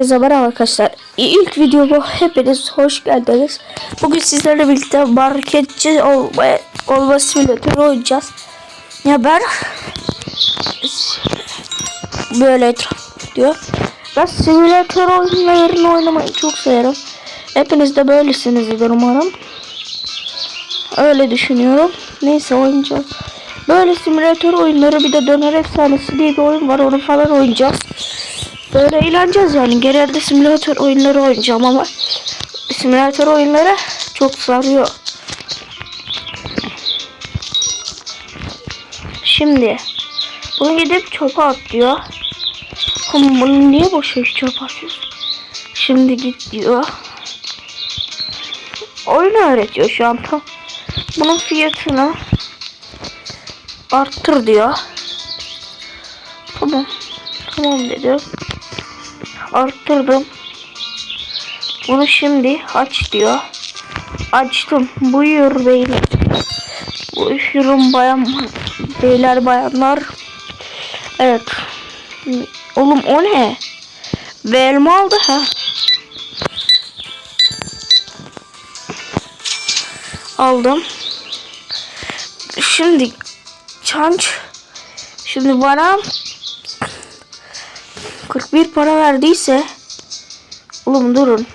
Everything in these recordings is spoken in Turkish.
Herkese merhaba arkadaşlar. İlk videoma hepiniz hoş geldiniz. Bugün sizlerle birlikte marketçi olma, olma simülatörü oynayacağız. Ya ben böyle diyor. Ben simülatör oyunlarını oynamayı çok severim. Hepiniz de böylesinizdir umarım. Öyle düşünüyorum. Neyse oynayacağız. Böyle simülatör oyunları bir de Döner Efsanesi diye bir oyun var. Onu falan oynayacağız. Böyle eğleneceğiz yani. Genelde simülatör oyunları oynayacağım ama simülatör oyunları çok sarıyor. Şimdi bunu gidip çöpe at diyor. Ama bunu niye boş çöpe atıyorsun? Şimdi git diyor. Oyunu öğretiyor şu an. Bunun fiyatını arttır diyor. Tamam. Tamam dedim. Arttırdım. Bunu şimdi aç diyor. Açtım. Buyur beyler. Buyurun bayan beyler bayanlar. Evet. Oğlum o ne? Ve aldı ha. Aldım. Şimdi çanç. Şimdi bana 41 para verdiyse Oğlum durun.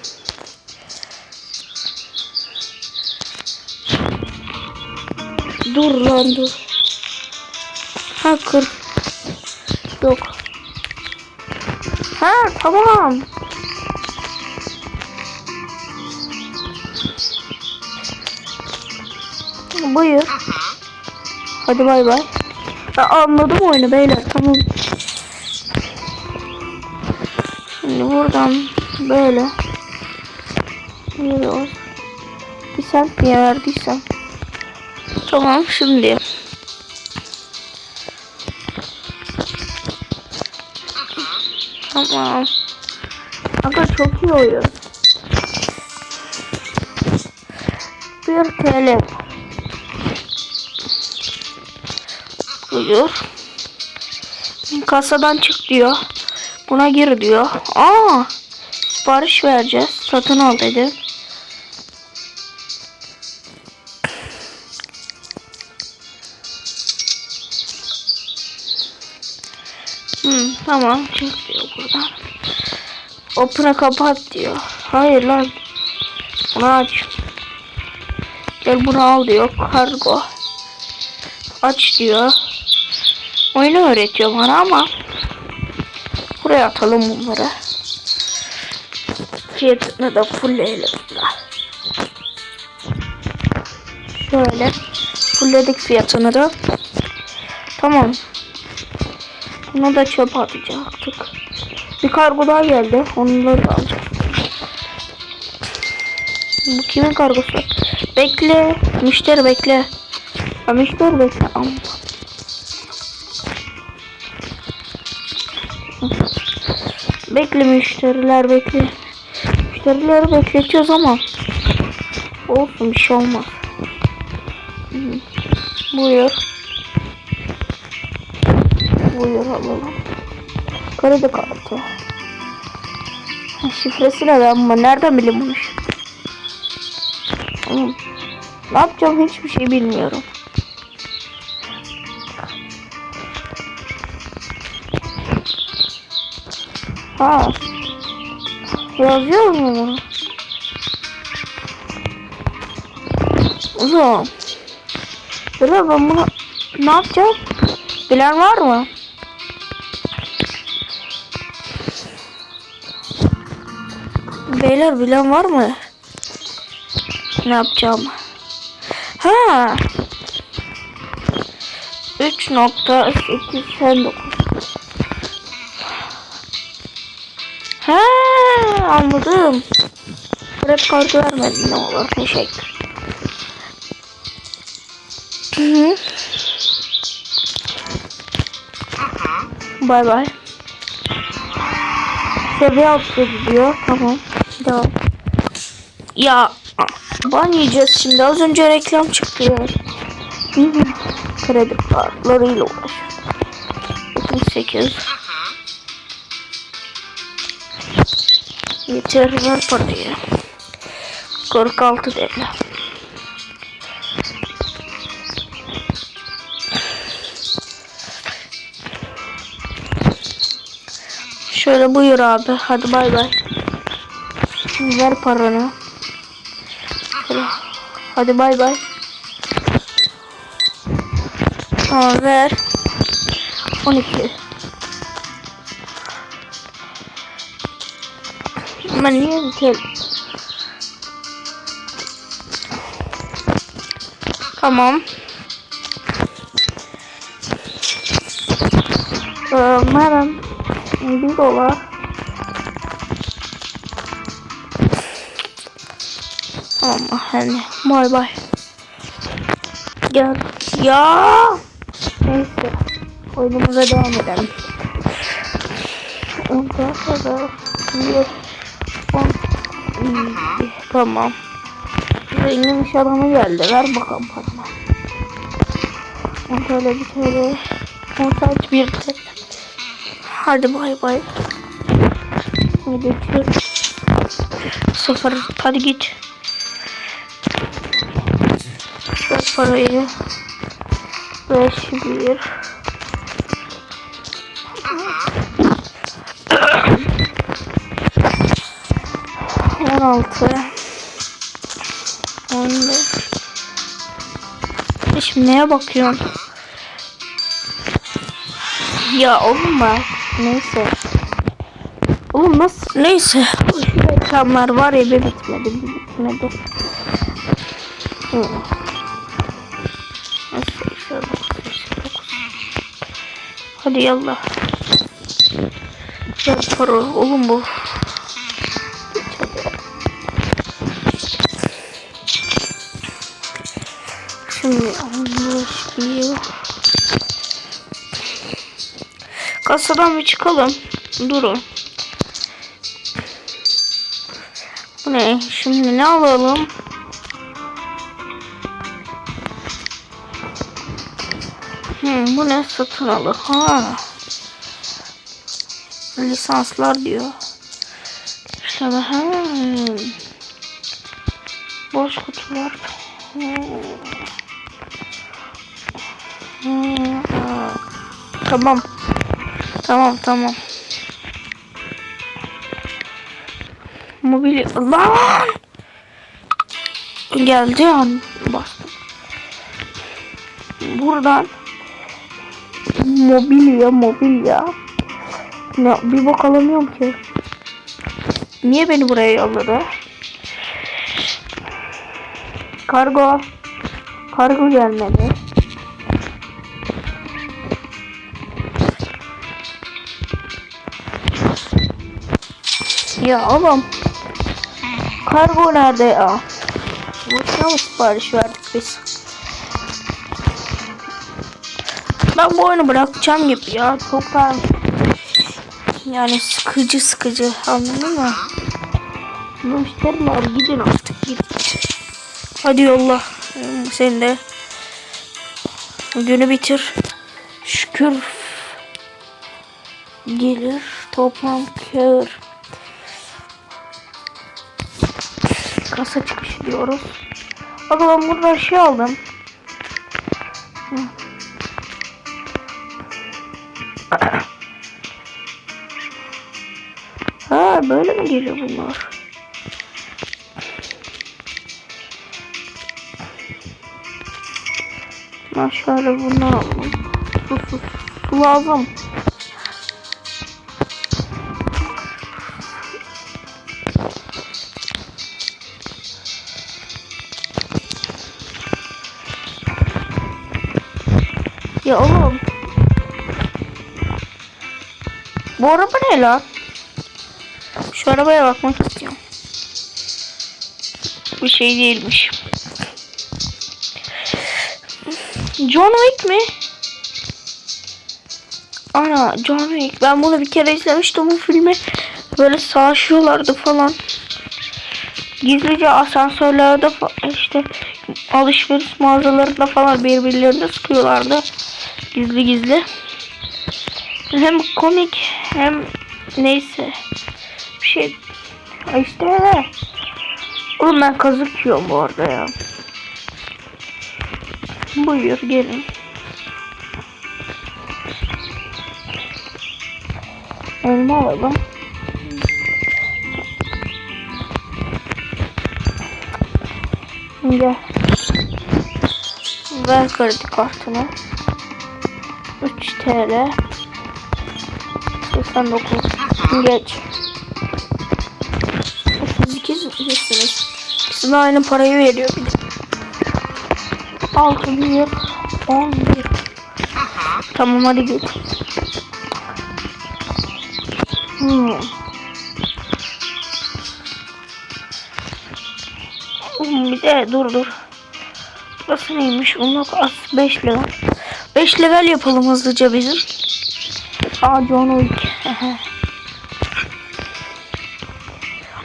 Dur lan dur. Ha 40. Yok. Ha tamam. Buyur. Hadi bay bay. Ha, anladım oyunu beyler tamam. Buradan böyle geliyoruz. Bir sent niye verdiysem. Tamam şimdi. Tamam. Aga çok iyi oyun. Bir TL. Buyur. Kasadan çık diyor. Buna gir diyor. Aa, sipariş vereceğiz. Satın al dedim. Hmm, tamam çık diyor buradan. Open'a kapat diyor. Hayır lan. Bunu aç. Gel bunu al diyor. Kargo. Aç diyor. Oyunu öğretiyor bana ama buraya atalım bunları. Fiyatını da fullleyelim. Şöyle fullledik fiyatını da. Tamam. Bunu da çöpe atacaktık. Bir kargo daha geldi. Onları da alacağım. Bu kimin kargosu? Bekle. Müşteri bekle. Ya müşteri bekle. Amma. Bekle müşteriler bekle. Müşterileri bekletiyoruz ama olsun bir şey olmaz. Buyur. Buyur alalım. Kredi kartı. Şifresi ne lan ama nereden bileyim bunu? Ne yapacağım hiçbir şey bilmiyorum. Ha. Yazıyor mu bunu? Uzun. Böyle ben bunu ne yapacağım? Bilen var mı? Beyler bilen var mı? Ne yapacağım? Ha. 3.89 anladım. Rap kartı vermedin ne olur teşekkür. Hı hı. Bay bay. Seviye atladı diyor. Tamam. Devam. Ya ban yiyeceğiz şimdi. Az önce reklam çıktı ya. Kredi kartlarıyla uğraşıyor. 38. Yeter ver parayı. 46 TL. Şöyle buyur abi. Hadi bay bay. Ver paranı. Hadi bay bay. Tamam ver. 12. Ben niye bir Tamam. Ee, merhaba. Bir dolar. Tamam hani bay bay. Gel. Ya. Neyse. Oyunumuza devam edelim. Ondan sonra bir tamam. Zengin iş adamı geldi. Ver bakalım paramı. Tane bir. On saat bir tane. Hadi bay bay. Geçiyorum. Sıfır. Hadi git. Ver parayı. Beş bir. On altı. On beş. Şimdi neye bakıyorsun? Ya oğlum bak. Neyse. Oğlum nasıl? Neyse. Şu reklamlar var ya bir bitmedi. Bir bitmedi. Dokuz. Hadi yallah. Ver para. Oğlum bu. Kasadan bir çıkalım. Durun. Bu ne? Şimdi ne alalım? Hmm, bu ne satın alır? Ha. Lisanslar diyor. İşte ha. Boş kutular. Hmm. Hmm. Tamam. Tamam tamam. Mobilya lan geldi an bastım. Buradan mobilya mobilya. Ne bir bak alamıyorum ki. Niye beni buraya yolladı? Kargo. Kargo gelmedi. Ya oğlum. Kargo nerede ya? Boşuna mı sipariş verdik biz? Ben bu oyunu bırakacağım gibi ya. Çok da yani sıkıcı sıkıcı anladın mı? Müşteriler gidin artık gidin. Hadi yolla. Sen de günü bitir. Şükür gelir toplam kâr. Kasa çıkışı diyoruz. Bak ben buradan şey aldım. Ha böyle mi geliyor bunlar? Şöyle bundan alalım. Su, su, su lazım. Ya oğlum. Bu araba ne lan? Şu arabaya bakmak istiyorum. Bir şey değilmiş. John Wick mi? Ana John Wick. Ben bunu bir kere izlemiştim bu filmi. Böyle savaşıyorlardı falan. Gizlice asansörlerde işte alışveriş mağazalarında falan birbirlerini sıkıyorlardı. Gizli gizli. Hem komik hem neyse bir şey İşte. Oğlum ben kazık yiyorum bu arada ya. Buyur gelin. Elma alalım. Gel. Ver kredi kartını. 3 TL. 89. Geç. 32 misiniz? İkisine aynı parayı veriyor bir de. 6 1 11 Tamam hadi git. Hmm, Bir de dur dur. Burası neymiş? Unlock as 5 level. 5 level yapalım hızlıca bizim. Aa John Wick.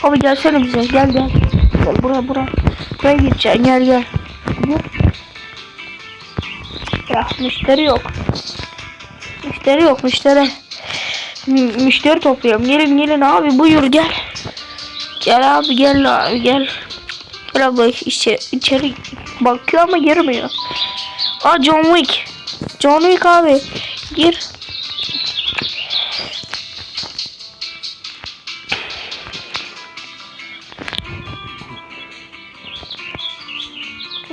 Abi gelsene bize gel gel. Gel buraya buraya. Buraya gideceksin gel gel. Ya müşteri yok. Müşteri yok müşteri. Müşteri topluyorum. Gelin gelin abi buyur gel. Gel abi gel abi gel. Abla içeri, içeri bakıyor ama girmiyor. Aa John Wick. John Wick abi. Gir.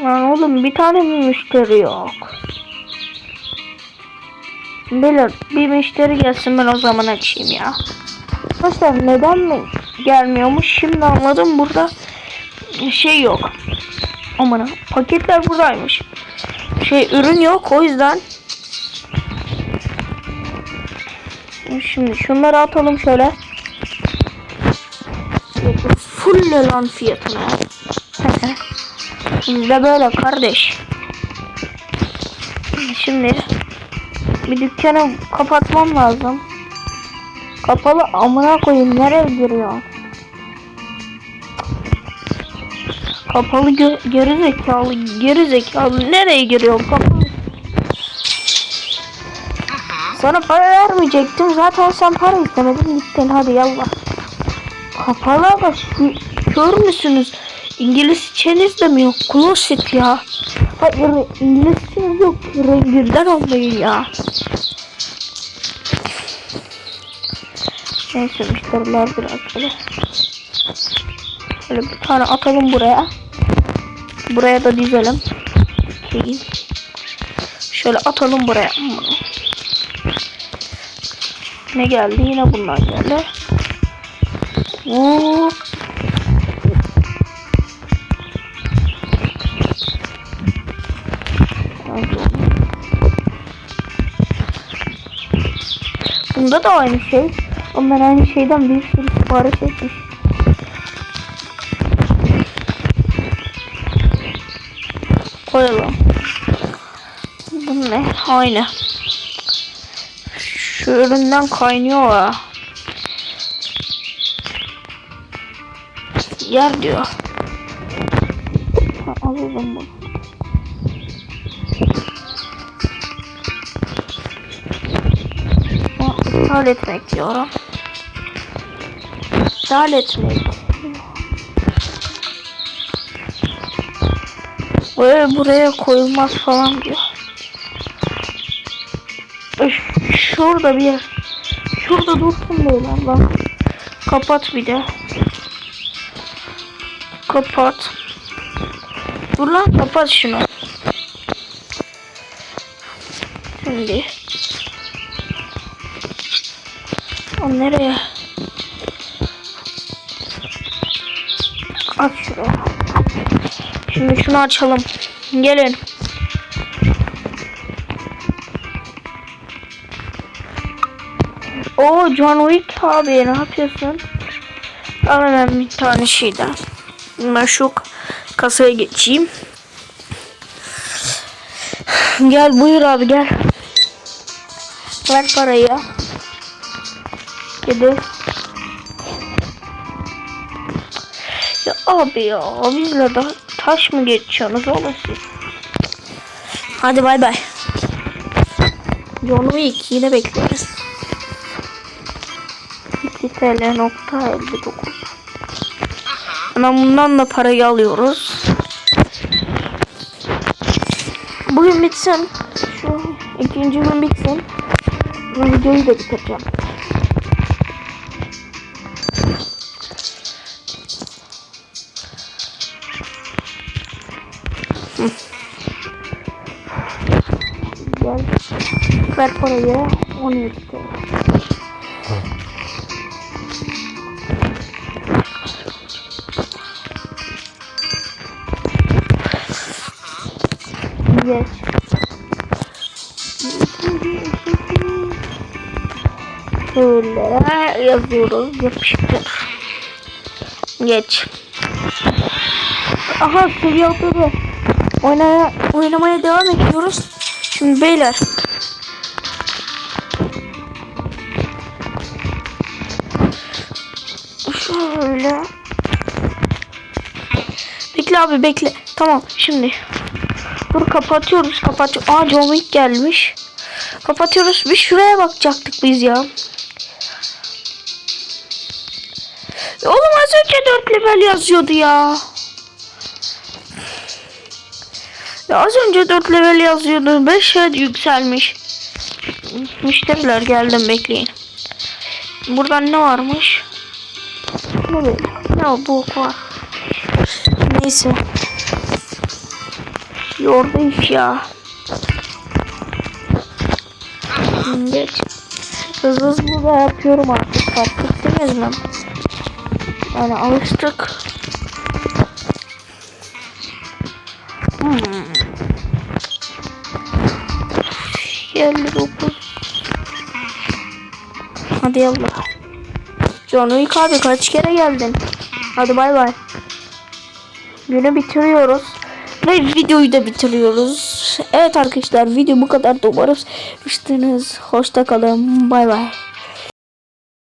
Lan oğlum bir tane mi müşteri yok? Bilir bir müşteri gelsin ben o zaman açayım ya. Arkadaşlar neden mi gelmiyormuş şimdi anladım burada şey yok. Aman paketler buradaymış. Şey ürün yok o yüzden. Şimdi şunları atalım şöyle. Full lan fiyatına. Bizde böyle kardeş. Şimdi bir dükkanı kapatmam lazım. Kapalı amına koyayım nereye giriyor? Kapalı gö geri zekalı geri zekalı nereye giriyor kapalı? Sana para vermeyecektim zaten sen para istemedin gittin hadi yallah. Kapalı şu- kör müsünüz? İngilizceniz de mi yok? Closet ya. Hayır İngilizceniz yok. Rengirden anlayın ya. Neyse müşteriler biraz böyle. Şöyle bir tane atalım buraya. Buraya da dizelim. Şöyle atalım buraya. Ne geldi? Yine bunlar geldi. Hop. Bunda da aynı şey. Ben aynı şeyden bir sürü sipariş etmiş. Koyalım. Bu ne? Aynı. Şu üründen kaynıyor ha. Yer diyor. Ha, alalım bunu. İptal etmek diyorum. İptal etmek. Böyle buraya koyulmaz falan diyor. Şurada bir yer. Şurada dursun böyle bak. Kapat bir de. Kapat. Dur lan kapat şunu. Şimdi. O nereye? Aç şuraya. Şimdi şunu açalım. Gelin. O John Wick abi ne yapıyorsun? Al hemen bir tane şeyden. Ben şu kasaya geçeyim. Gel buyur abi gel. Ver parayı. Gidi. Ya abi ya bizle de taş mı geçiyorsunuz oğlum siz? Hadi bay bay. John Wick yine bekleriz. 2 TL nokta 59. Hemen bundan da parayı alıyoruz. Bugün bitsin. Şu ikinci gün bitsin. Bu videoyu da bitireceğim. Ver parayı. 17 TL. Yazıyoruz. Yapıştır. Geç. Aha seviye atladı. Oynaya, oynamaya devam ediyoruz. Şimdi beyler. Bekle abi bekle. Tamam şimdi. Dur kapatıyoruz kapat. Aa John Wick gelmiş. Kapatıyoruz. Bir şuraya bakacaktık biz ya. Oğlum az önce 4 level yazıyordu ya. Ya az önce 4 level yazıyordu. 5'e yükselmiş. Müşteriler geldim bekleyin. Buradan ne varmış? Ne? Ne bu var? Neyse. Yordu iş ya. Geç. Hızlı hızlı da yapıyorum artık. Fark ettiniz mi? Yani alıştık. Hmm. 59 Hadi yallah. John Wick abi kaç kere geldin? Hadi bay bay. Günü bitiriyoruz. Ve videoyu da bitiriyoruz. Evet arkadaşlar video bu kadar da umarım. Hoşça kalın. Bay bay.